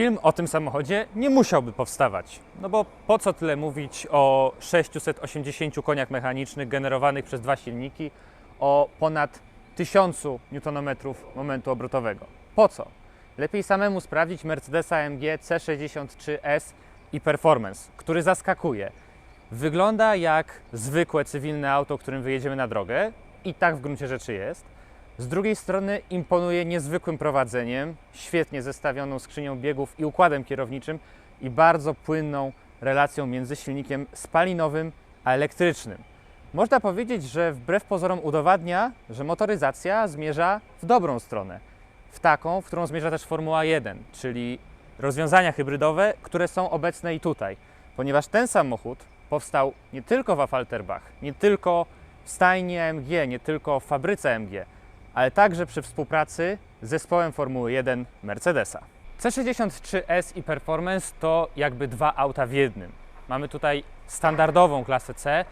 film o tym samochodzie nie musiałby powstawać. No bo po co tyle mówić o 680 koniach mechanicznych generowanych przez dwa silniki, o ponad 1000 Nm momentu obrotowego? Po co? Lepiej samemu sprawdzić Mercedesa AMG C63S i Performance, który zaskakuje. Wygląda jak zwykłe cywilne auto, którym wyjedziemy na drogę i tak w gruncie rzeczy jest. Z drugiej strony imponuje niezwykłym prowadzeniem, świetnie zestawioną skrzynią biegów i układem kierowniczym i bardzo płynną relacją między silnikiem spalinowym a elektrycznym. Można powiedzieć, że wbrew pozorom udowadnia, że motoryzacja zmierza w dobrą stronę. W taką, w którą zmierza też Formuła 1, czyli rozwiązania hybrydowe, które są obecne i tutaj. Ponieważ ten samochód powstał nie tylko w Affalterbach, nie tylko w stajni AMG, nie tylko w fabryce AMG, ale także przy współpracy z zespołem Formuły 1 Mercedesa. C63S i Performance to jakby dwa auta w jednym. Mamy tutaj standardową klasę C,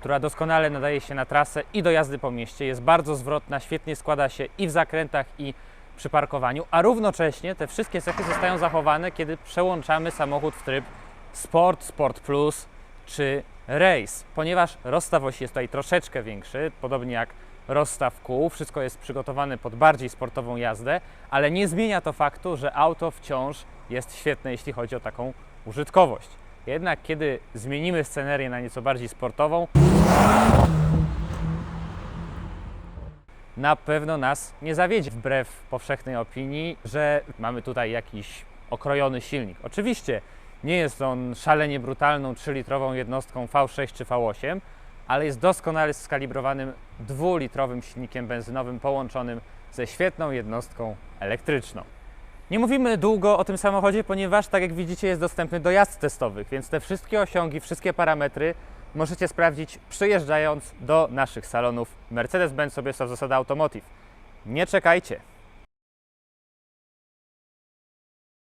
która doskonale nadaje się na trasę i do jazdy po mieście. Jest bardzo zwrotna, świetnie składa się i w zakrętach, i przy parkowaniu, a równocześnie te wszystkie cechy zostają zachowane, kiedy przełączamy samochód w tryb Sport, Sport Plus czy Race, ponieważ rozstaw osi jest tutaj troszeczkę większy, podobnie jak rozstaw kół, wszystko jest przygotowane pod bardziej sportową jazdę, ale nie zmienia to faktu, że auto wciąż jest świetne, jeśli chodzi o taką użytkowość. Jednak kiedy zmienimy scenerię na nieco bardziej sportową, na pewno nas nie zawiedzie, wbrew powszechnej opinii, że mamy tutaj jakiś okrojony silnik. Oczywiście nie jest on szalenie brutalną 3-litrową jednostką V6 czy V8, ale jest doskonale skalibrowanym dwulitrowym silnikiem benzynowym połączonym ze świetną jednostką elektryczną. Nie mówimy długo o tym samochodzie, ponieważ, tak jak widzicie, jest dostępny do jazd testowych, więc te wszystkie osiągi, wszystkie parametry możecie sprawdzić przyjeżdżając do naszych salonów Mercedes-Benz Sobiesław Zasada Automotive. Nie czekajcie!